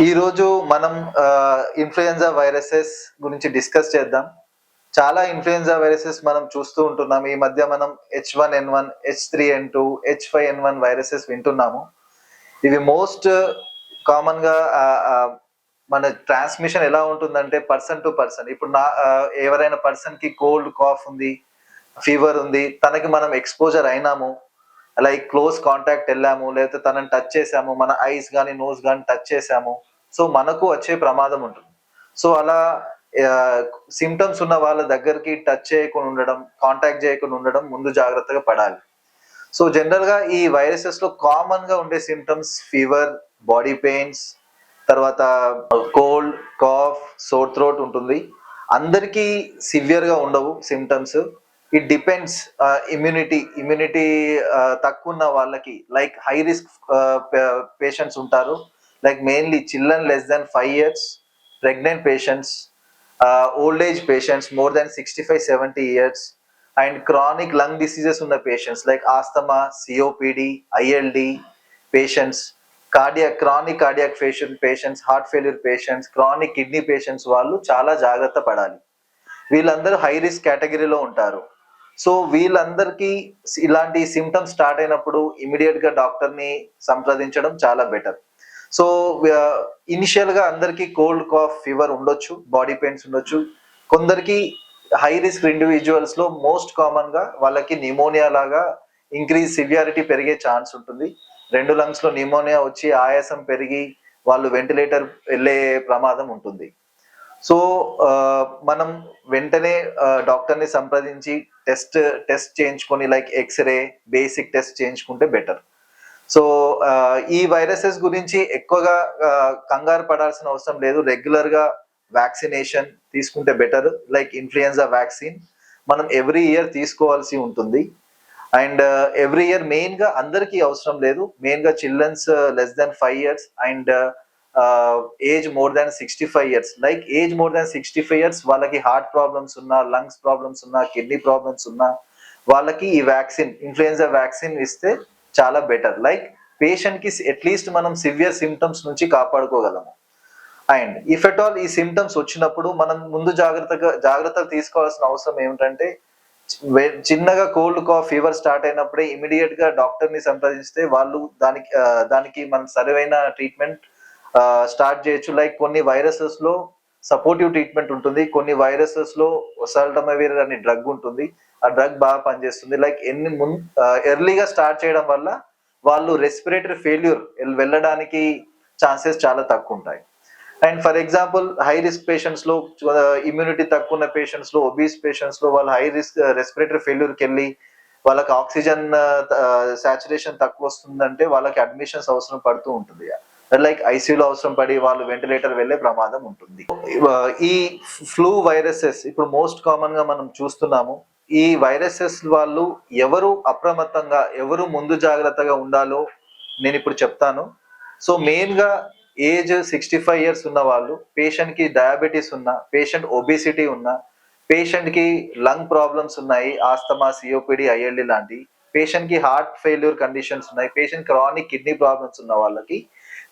ఈరోజు మనం influenza viruses గురించి డిస్కస్ చేద్దాం. చాలా ఇన్ఫ్లుయెన్జా వైరసెస్ మనం చూస్తూ ఉంటున్నాం. ఈ మధ్య మనం H one N one H three N two H five N one viruses వింటున్నాము. ఇవి మోస్ట్ కామన్గా మన ట్రాన్స్మిషన్ ఎలా ఉంటుందంటే పర్సన్ టు పర్సన్ ఇప్పుడు నా ఎవరైనా పర్సన్కి కోల్డ్ కాఫ్ ఉంది ఫీవర్ ఉంది తనకి మనం ఎక్స్పోజర్ అయినాము లైక్ క్లోజ్ కాంటాక్ట్ వెళ్ళాము లేకపోతే తనని టచ్ చేసాము మన ఐస్ కానీ నోస్ కానీ టచ్ చేసాము సో మనకు వచ్చే ప్రమాదం ఉంటుంది. సో అలా సిమ్టమ్స్ ఉన్న వాళ్ళ దగ్గరికి టచ్ చేయకుండా ఉండడం కాంటాక్ట్ చేయకుండా ఉండడం ముందు జాగ్రత్తగా పడాలి. సో జనరల్గా ఈ వైరసెస్లో కామన్గా ఉండే సిమ్టమ్స్ ఫీవర్ బాడీ పెయిన్స్ తర్వాత కోల్డ్ కాఫ్ సోర్ థ్రోట్ ఉంటుంది. అందరికీ సివియర్గా ఉండవు symptoms it depends immunity immunity తక్కువ ఉన్న వాళ్ళకి లైక్ హై రిస్క్ పేషెంట్స్ ఉంటారు. Like mainly children less than five years pregnant patients old age patients more than sixty five seventy years and chronic lung diseases ఉన్న patients like asthma COPD ILD patients cardiac chronic cardiac patient patients heart failure patients chronic kidney patients వాళ్ళు చాలా జాగ్రత్త పడాలి. వీళ్ళందరూ high risk కేటగిరీలో ఉంటారు. So వీళ్ళందరికీ ఇలాంటి సిమ్టమ్స్ స్టార్ట్ అయినప్పుడు ఇమీడియట్గా డాక్టర్ని సంప్రదించడం చాలా బెటర్ సో ఇనిషియల్గా అందరికీ కోల్డ్ కాఫ్ ఫీవర్ ఉండొచ్చు బాడీ పెయిన్స్ ఉండొచ్చు. కొందరికి హై రిస్క్ ఇండివిజువల్స్లో మోస్ట్ కామన్గా వాళ్ళకి నిమోనియా లాగా ఇంక్రీజ్ సివియారిటీ పెరిగే ఛాన్స్ ఉంటుంది. రెండు లంగ్స్లో నిమోనియా వచ్చి ఆయాసం పెరిగి వాళ్ళు వెంటిలేటర్ వెళ్ళే ప్రమాదం ఉంటుంది. సో మనం వెంటనే డాక్టర్ని సంప్రదించి టెస్ట్ టెస్ట్ చేయించుకొని like X ray basic test చేయించుకుంటే బెటర్. సో ఈ వైరసెస్ గురించి ఎక్కువగా కంగారు పడాల్సిన అవసరం లేదు. రెగ్యులర్గా వ్యాక్సినేషన్ తీసుకుంటే బెటర్. లైక్ ఇన్ఫ్లుయెన్జా వ్యాక్సిన్ మనం ఎవ్రీ ఇయర్ తీసుకోవాల్సి ఉంటుంది. అండ్ ఎవ్రీ ఇయర్ మెయిన్గా అందరికీ అవసరం లేదు. మెయిన్గా childrens less than five years. And age more than sixty five years like age more than sixty five years వాళ్ళకి హార్ట్ ప్రాబ్లమ్స్ ఉన్నా లంగ్స్ ప్రాబ్లమ్స్ ఉన్నా కిడ్నీ ప్రాబ్లమ్స్ ఉన్నా వాళ్ళకి ఈ వ్యాక్సిన్ ఇన్ఫ్లుయెన్జా వ్యాక్సిన్ ఇస్తే చాలా బెటర్ లైక్ పేషెంట్కి అట్లీస్ట్ మనం సివియర్ సిమ్టమ్స్ నుంచి కాపాడుకోగలము. అండ్ ఇఫ్ ఎట్ ఆల్ ఈ సిమ్టమ్స్ వచ్చినప్పుడు మనం ముందు జాగ్రత్తగా జాగ్రత్తలు తీసుకోవాల్సిన అవసరం ఏమిటంటే చిన్నగా కోల్డ్ కాఫ్ ఫీవర్ స్టార్ట్ అయినప్పుడే ఇమీడియట్గా డాక్టర్ని సంప్రదిస్తే వాళ్ళు దానికి uh, దానికి మనం సరైన ట్రీట్మెంట్ స్టార్ట్ చేయొచ్చు. లైక్ కొన్ని వైరసెస్లో సపోర్టివ్ ట్రీట్మెంట్ ఉంటుంది. కొన్ని వైరసెస్లో సల్టమవీర్ అనే డ్రగ్ ఉంటుంది. ఆ డ్రగ్ బాగా పనిచేస్తుంది. లైక్ ఎన్ని మున్ ఎర్లీగా స్టార్ట్ చేయడం వల్ల వాళ్ళు రెస్పిరేటరీ ఫెయిల్యూర్ వెళ్ళడానికి ఛాన్సెస్ చాలా తక్కువ ఉంటాయి. And for example high risk పేషెంట్స్లో immunity తక్కువ ఉన్న పేషెంట్స్లో ఒబీస్ పేషెంట్స్లో వాళ్ళు హై రిస్క్ రెస్పిరేటరీ ఫెయిల్యూర్కి వెళ్ళి వాళ్ళకి ఆక్సిజన్ సాచురేషన్ తక్కువ వస్తుందంటే వాళ్ళకి అడ్మిషన్స్ అవసరం పడుతూ ఉంటుంది. లైక్ ఐసీయూలో అవసరం పడి వాళ్ళు వెంటిలేటర్ వెళ్ళే ప్రమాదం ఉంటుంది. ఈ ఫ్లూ వైరసెస్ ఇప్పుడు మోస్ట్ కామన్గా మనం చూస్తున్నాము. ఈ వైరసెస్ వాళ్ళు ఎవరు అప్రమత్తంగా ఎవరు ముందు జాగ్రత్తగా ఉండాలో నేను ఇప్పుడు చెప్తాను. సో మెయిన్గా ఏజ్ సిక్స్టీ ఫైవ్ ఇయర్స్ ఉన్న వాళ్ళు పేషెంట్కి డయాబెటీస్ ఉన్న పేషెంట్ ఒబిసిటీ ఉన్న పేషెంట్కి లంగ్ ప్రాబ్లమ్స్ ఉన్నాయి ఆస్తమా సిఓపిడి ఐఎల్డి లాంటి పేషెంట్కి హార్ట్ ఫెయిల్యూర్ కండిషన్స్ ఉన్నాయి పేషెంట్ క్రానిక్ కిడ్నీ ప్రాబ్లమ్స్ ఉన్న వాళ్ళకి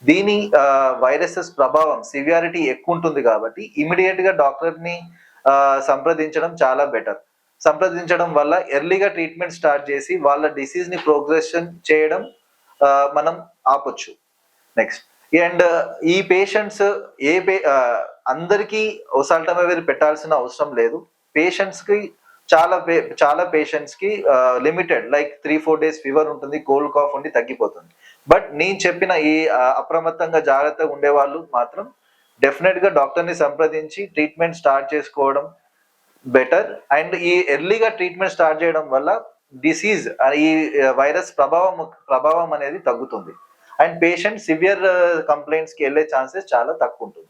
దీని వైరసెస్ ప్రభావం సివియారిటీ ఎక్కువ ఉంటుంది కాబట్టి ఇమీడియట్గా డాక్టర్ని సంప్రదించడం చాలా బెటర్. సంప్రదించడం వల్ల ఎర్లీగా ట్రీట్మెంట్ స్టార్ట్ చేసి వాళ్ళ డిసీజ్ని ప్రోగ్రెషన్ చేయడం మనం ఆపొచ్చు. నెక్స్ట్. అండ్ ఈ పేషెంట్స్ ఏ పే అందరికీ ఒసాల్టమవేర్ పెట్టాల్సిన అవసరం లేదు. పేషెంట్స్కి చాలా పే- చాలా పేషెంట్స్కి limited like three four days fever ఉంటుంది కోల్డ్ కాఫ్ ఉండి తగ్గిపోతుంది. బట్ నేను చెప్పిన ఈ అప్రమత్తంగా జాగ్రత్తగా ఉండే వాళ్ళు మాత్రం డెఫినెట్గా డాక్టర్ని సంప్రదించి ట్రీట్మెంట్ స్టార్ట్ చేసుకోవడం బెటర్. అండ్ ఈ ఎర్లీగా ట్రీట్మెంట్ స్టార్ట్ చేయడం వల్ల డిసీజ్ ఈ వైరస్ ప్రభావం ప్రభావం అనేది తగ్గుతుంది. అండ్ పేషెంట్ సివియర్ కంప్లైంట్స్కి వెళ్ళే ఛాన్సెస్ చాలా తక్కువ ఉంటుంది.